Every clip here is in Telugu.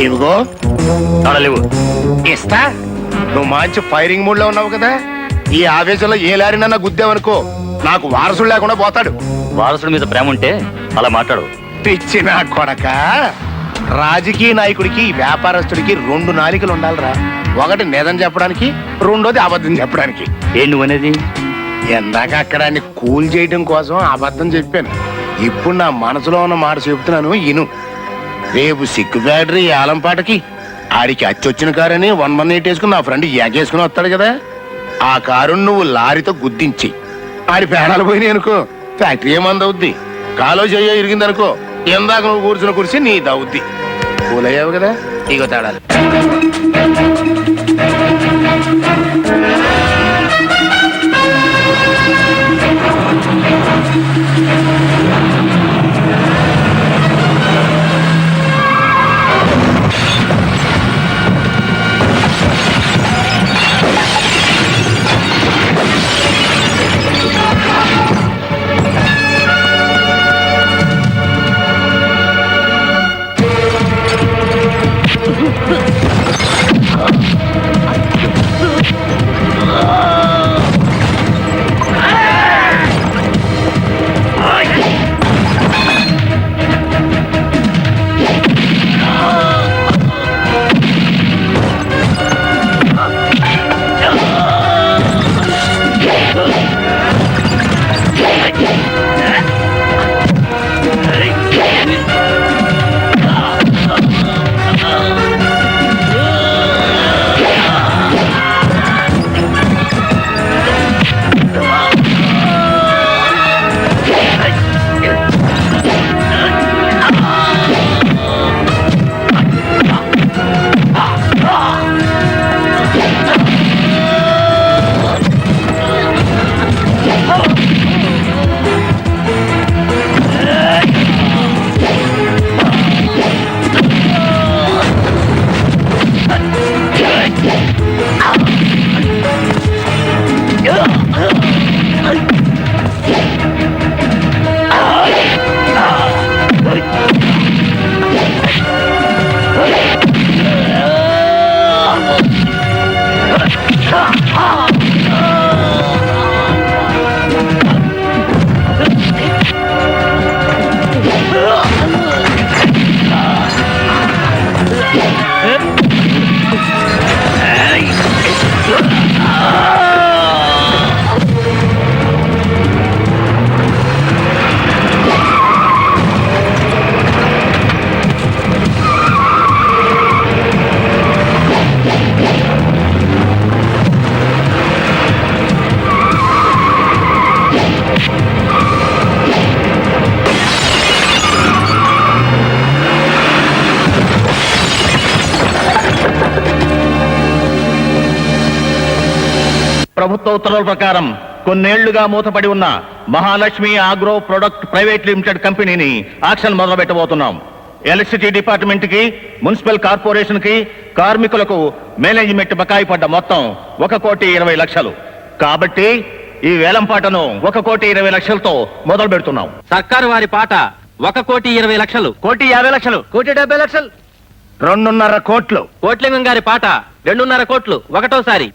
ఇదిగో లేవు. ఇస్తా. నువ్వు మంచి ఫైరింగ్ మూడ్లో ఉన్నావు కదా. ఈ ఆవేశంలో ఏ లారినన్నా గుద్దావనుకో నాకు వారసుడు లేకుండా పోతాడు. వారసుడి మీద ప్రేమ ఉంటే అలా మాట్లాడు. పిచ్చి నా కొడక. రాజకీయ నాయకుడికి వ్యాపారస్తుడికి రెండు నాలికలు ఉండాలిరా. ఒకటి నిజం చెప్పడానికి రెండోది అబద్ధం చెప్పడానికి. ఏం నువ్వు అనేది ఎందాక అక్కడ కూల్ చేయడం కోసం అబద్ధం చెప్పాను. ఇప్పుడు నా మనసులో ఉన్న మాట చెప్తున్నాను ఇను. రేపు సిక్కు ఫ్యాక్టరీ ఏలంపాటకి ఆడికి అచ్చొచ్చిన కారని వన్ వన్ ఎయిట్ వేసుకుని నా ఫ్రెండ్ ఎగేసుకుని వస్తాడు కదా. ఆ కారుని నువ్వు లారీతో గుద్దించి ఆడి పేడాలు పోయినాయి అనుకో ఫ్యాక్టరీ ఏమందవుద్ది కాలో చెయ్యో ఇరిగిందనుకో ఎందాక నువ్వు కూర్చున్న కుర్చీ నీ దవుద్ది కూలయ్యావు కదా? ఇగో తాడాలి ప్రభుత్వ ఉత్తర్వుల ప్రకారం కొన్నేళ్ళుగా మూతపడి ఉన్న Mahalakshmi agro product private limited కంపెనీని యాక్షన్ మొదలు పెట్టబోతున్నాం ఎలక్ట్రిసిటీ డిపార్ట్మెంట్కి మున్సిపల్ కార్పొరేషన్కి కార్మికులకు మేనేజ్మెంట్ బకాయి పడ్డ మొత్తం ఒక కోటి ఇరవై లక్షలు. కాబట్టి ఈ వేలంపాటను ఒక కోటి ఇరవై లక్షలతో మొదలు పెడుతున్నాం. సర్కారు వారి పాట ఒక కోటి ఇరవై లక్షలు. కోటి యాభై లక్షలు. కోటి డెబ్బై లక్షలు. రెండున్నర కోట్లు. కోట్లింగం గారి పాట రెండున్నర కోట్లు ఒకటోసారి.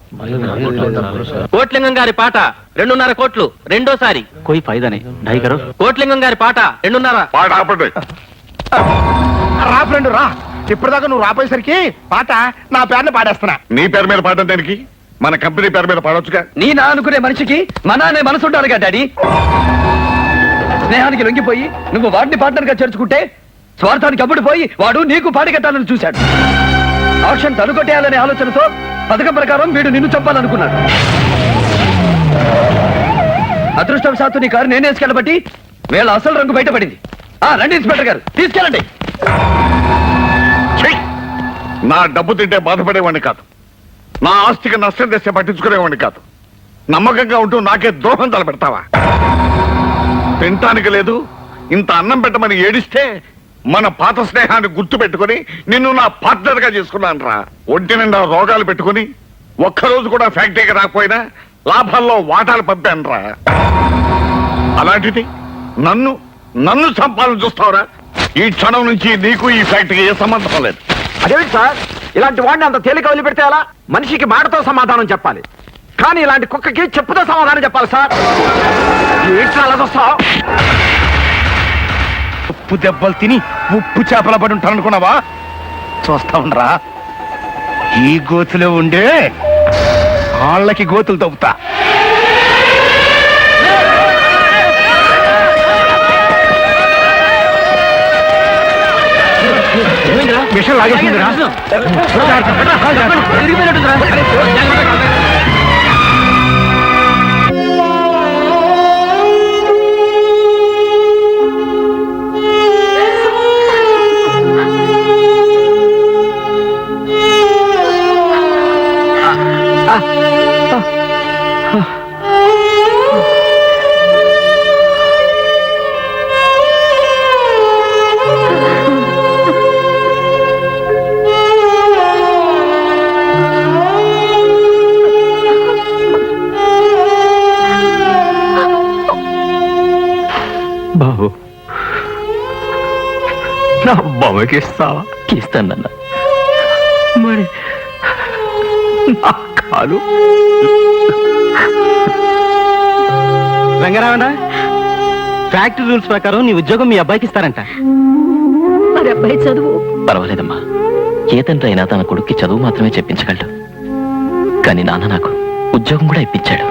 కోట్లింగం గారి పాట రెండున్నర కోట్లు రెండోసారి. కోయి ఫైదానే ఢాయి కరో కోట్లింగం గారి పాట రెండున్నర. పాట ఆపండి. రా ఫ్రెండ్ రా. ఇప్పటిదాకా నువ్వు రాపోయేసరికి పాట నా పేరుని పాడేస్తున్నా. నీ పేరు మీద పాడడం దానికి? మన కంపెనీ పేరు మీద పాడొచ్చుగా? నీ నా అనుకునే మనిషికి మన అనే మనసు ఉండాలిగా డాడీ. స్నేహానికి లొంగిపోయి నువ్వు వాడిని పార్ట్నర్గా చేర్చుకుంటే స్వార్థానికి అప్పుడు పోయి వాడు నీకు పాడిగట్టాలని చూశాడు. ఆక్షన్ తనుకొట్టేయాలనే ఆలోచనతో పథకం ప్రకారం వీడు నిన్ను చంపాలనుకున్నాడు. అదృష్టవశాత్తు నీ కారు నేనే వేసుకెళ్ళబట్టి వీళ్ళ అసలు రంగు బయటపడింది. ఆ రండి ఇన్స్పెక్టర్ గారు. తీసుకెళ్ళండి. నా డబ్బు తింటే బాధపడేవాడిని కాదు. నా ఆస్తికి నష్టం తెస్తే పట్టించుకునేవాడిని కాదు. నమ్మకంగా ఉంటూ నాకే ద్రోహం తలపెడతావా? తినటానికి లేదు ఇంత అన్నం పెట్టమని ఏడిస్తే మన పాత స్నేహాన్ని గుర్తు పెట్టుకుని నిన్ను నా పార్ట్నర్గా చేసుకున్నాను రా ఒంటి నిండా రోగాలు పెట్టుకుని ఒక్కరోజు కూడా ఫ్యాక్టరీకి రాకపోయినా లాభాల్లో వాటాలు పంపాను రా అలాంటిది నన్ను నన్ను చంపాలని చూస్తావురా. ఈ క్షణం నుంచి నీకు ఈ ఫ్యాక్టరీకి ఏ సంబంధం లేదు. అదేమిటి సార్? ఇలాంటి వాడిని అంత తేలిక వదిలిపెడితే అలా మనిషికి మాటతో సమాధానం చెప్పాలి. కానీ ఇలాంటి కుక్కకి చెప్పుతో సమాధానం చెప్పాలి సార్. ఏంటి అలా చూస్తావు? ఉప్పు దెబ్బలు తిని ఉప్పు చేపల పడి ఉంటాను అనుకున్నావా చూస్తా ఉండరా ఈ గోతులో ఉండే వాళ్ళకి గోతులు తవ్వుతా. విషయం లాగేసిందిరా. బాబు నా బొమ్మకి ఇస్తావా? ఇస్తానన్న మరి కాలు రంగరావణ ఫ్యాక్టరీ రూల్స్ ప్రకారం నీ ఉద్యోగం మీ అబ్బాయికి ఇస్తారంట. మరి అబ్బాయి చదువు? పర్వాలేదమ్మా. ఏ తండ్రి అయినా తన కొడుక్కి చదువు మాత్రమే చెప్పించగలడు. కానీ నాన్న నాకు ఉద్యోగం కూడా ఇప్పించాడు.